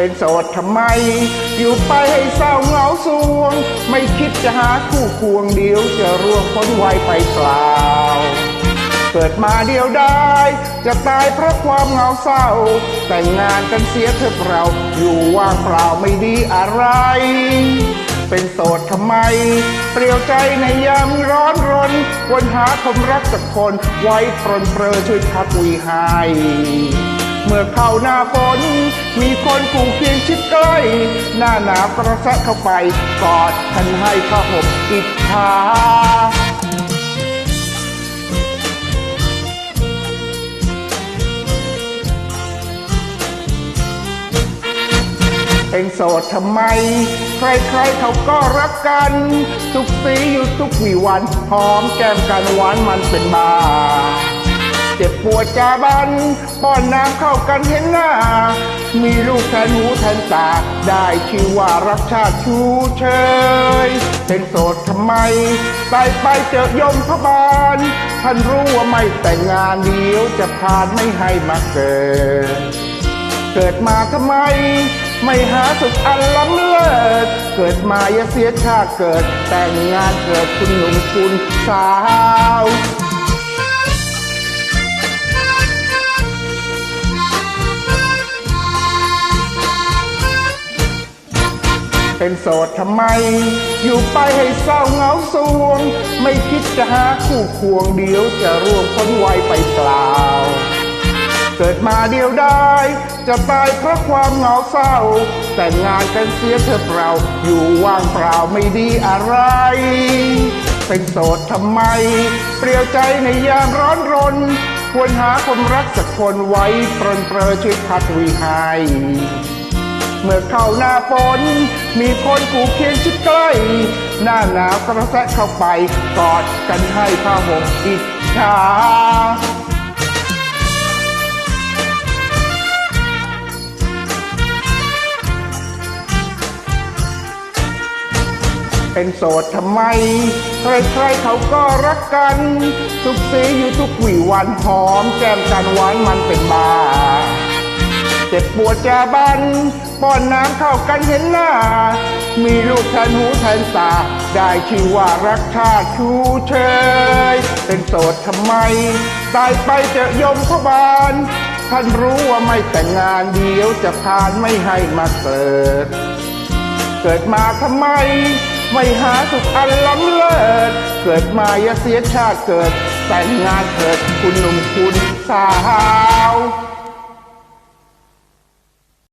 เป็นโสดทำไม อยู่ไปให้เศร้าเหงาสวง ไม่คิดจะหาคู่ควงเดียวจะร่วงพ้นวัยไปเปล่า เกิดมาเดียวได้ จะตายเพราะความเหงาเศร้า แต่งงานกันเสียเถอะเรา อยู่ว่างเปล่าไม่ดีอะไร เป็นโสดทำไม เปลี่ยวใจในยามร้อนรนควรหาคนรักสักคน ไว้ปรนเปรอช่วยพักวีให้ เมื่อเข้าหน้าฝน มีคนคู่เคียงชิดใกล้หน้าหนาวกระแสะเข้าไป กอดทันให้ผ้าห่มอิจฉาเป็นโสดทำไม ใครๆเขาก็รักกัน ทุกสีอยู่ทุกวีวันหอมแก้มกันหวานมันเป็นบา เจ็บปวดจาบัน ป้อนน้ำเข้ากันเห็นหน้า มีลูกแทนหูแทนตา ได้ชื่อว่ารักชาติชูเชย เป็นโสดทำไมตายไปเจอยมพบาลท่านรู้ว่าไม่แต่งงานเดียวจะพานไม่ให้มาเกิด เกิดมาทำไม ไม่หาสุขอันล้ำเลิศ เกิดมาอย่าเสียชาติเกิด แต่งงานเกิดคุณหนุ่มคุณสาว เป็นโสดทำไม อยู่ไปให้เศร้าเหงาสวง ไม่คิดจะหาคู่ควงเดียวจะร่วงพ้นวัยไปเปล่า เกิดมาเดียวได้ จะตายเพราะความเหงาเศร้า แต่งงานกันเสียเธอเปล่า อยู่ว่างเปล่าไม่ดีอะไร เป็นโสดทำไม เปลี่ยวใจในยามร้อนรน ควรหาคนรักสักคนไว้ปรนเปรอช่วยพัดวีให้ เมื่อเข้าหน้าฝนมีคนผูกเคียงชิดใกล้ หน้าหนาวกระแสะเข้าไปกอดกันให้ผ้าห่มอิจฉาเป็นโสดทำไม ใครๆเขาก็รักกัน ทุกสีอยู่ทุกวี่วันหอมแก้มกันหวานมันเป็นบาเจ็บปวดจาบัน ป้อนน้ำเข้ากันเห็นหน้า มีลูกแทนหูแทนตา ได้ชื่อว่ารักชาติชูเชย เป็นโสดทำไม ตายไปเจอยมพบาล ท่านรู้ว่าไม่แต่งงานเดียวจะพานไม่ให้มาเกิด เกิดมาทำไม ไม่หาสุขอันล้ำเลิศ เกิดมาอย่าเสียชาติเกิด แต่งงานเถิดคุณหนุ่มคุณสาว